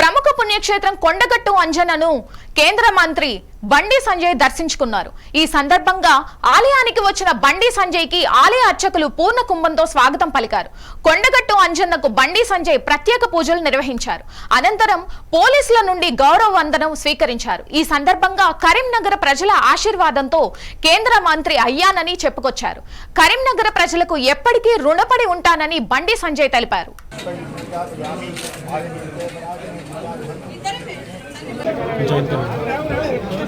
ప్రముఖ పుణ్యక్షేత్రం కొండగట్టు అంజనను కేంద్ర మంత్రి బండి సంజయ్ దర్శించుకున్నారు. ఈ సందర్భంగా ఆలయానికి వచ్చిన బండి సంజయ్కి ఆలయ అర్చకులు పూర్ణ కుంభంతో స్వాగతం పలికారు. కొండగట్టు అంజన్నకు బండి సంజయ్ ప్రత్యేక పూజలు నిర్వహించారు. అనంతరం పోలీసుల నుండి గౌరవ వందనం స్వీకరించారు. ఈ సందర్భంగా కరీంనగర్ ప్రజల ఆశీర్వాదంతో కేంద్ర మంత్రి అయ్యానని చెప్పుకొచ్చారు. కరీంనగర్ ప్రజలకు ఎప్పటికీ రుణపడి ఉంటానని బండి సంజయ్ తెలిపారు. సమంగడ్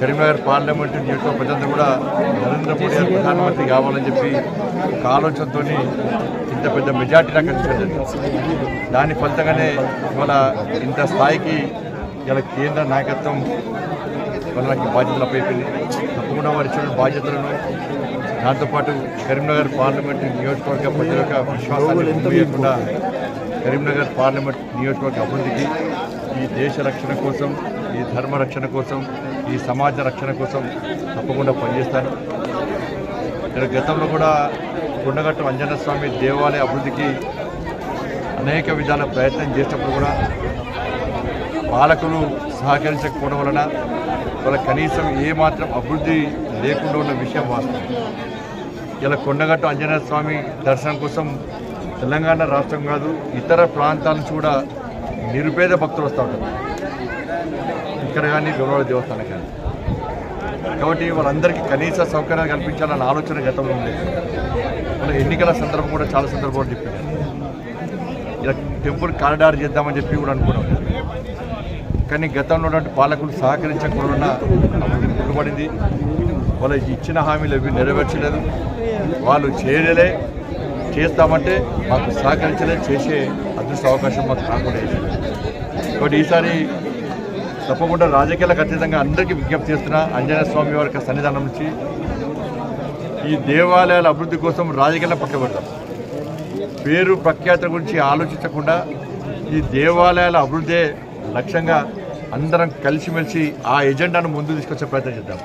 కరీంనగర్ పార్లమెంటు నియోజకవర్గ ప్రజలందరూ కూడా నరేంద్ర మోడీ గారు ప్రధానమంత్రి కావాలని చెప్పి ఒక ఆలోచనతో ఇంత పెద్ద మెజార్టీ నాకు జరిగింది దాని ఫలితంగానే ఇవాళ ఇంత స్థాయికి ఇలా కేంద్ర నాయకత్వం వాళ్ళకి బాధ్యతలు అప్పైపోయింది తప్పకుండా వారి ఇచ్చిన బాధ్యతలను దాంతోపాటు కరీంనగర్ పార్లమెంటు నియోజకవర్గ ప్రజల యొక్క విశ్వాసాన్ని కరీంనగర్ పార్లమెంట్ నియోజకవర్గ అభివృద్ధికి ఈ దేశ రక్షణ కోసం ఈ ధర్మ రక్షణ కోసం ఈ సమాజ రక్షణ కోసం తప్పకుండా పనిచేస్తాను. నేను గతంలో కూడా కొండగట్టు అంజనస్వామి దేవాలయ అభివృద్ధికి అనేక విధాల ప్రయత్నం చేసినప్పుడు కూడా పాలకులు సహకరించకపోవడం వలన వాళ్ళ కనీసం ఏమాత్రం అభివృద్ధి లేకుండా ఉన్న విషయం వాస్తవం. ఇలా కొండగట్టు ఆంజనేయ స్వామి దర్శనం కోసం తెలంగాణ రాష్ట్రం కాదు ఇతర ప్రాంతాల నుంచి కూడా నిరుపేద భక్తులు వస్తూ ఉంటారు. ఇక్కడ కానీ గౌరవ దేవస్థానం కానీ. కాబట్టి వాళ్ళందరికీ కనీస సౌకర్యాలు కల్పించాలన్న ఆలోచన గతంలో ఉంది. మన ఎన్నికల సందర్భం కూడా చాలా సందర్భాలు చెప్పారు. ఇలా టెంపుల్ కారిడార్ చేద్దామని చెప్పి కూడా అనుకున్నాం. కానీ గతంలో ఉన్నటువంటి పాలకులు సహకరించకుండా అభివృద్ధి వాళ్ళు ఇచ్చిన హామీలు అవి నెరవేర్చలేదు. వాళ్ళు చేయలే చేస్తామంటే మాకు సహకరించలే చేసే అదృష్ట అవకాశం మాకు రాకుండా కాబట్టి ఈసారి తప్పకుండా రాజకీయాలకు అతీతంగా అందరికీ విజ్ఞప్తి చేస్తున్నా ఆంజనేయ స్వామి వారి సన్నిధానం నుంచి ఈ దేవాలయాల అభివృద్ధి కోసం రాజకీయాలను పక్కబెడతాం పేరు ప్రఖ్యాత గురించి ఆలోచించకుండా ఈ దేవాలయాల అభివృద్ధే లక్ష్యంగా అందరం కలిసిమెలిసి ఆ ఎజెండాను ముందు తీసుకొచ్చే ప్రయత్నం చేద్దాం.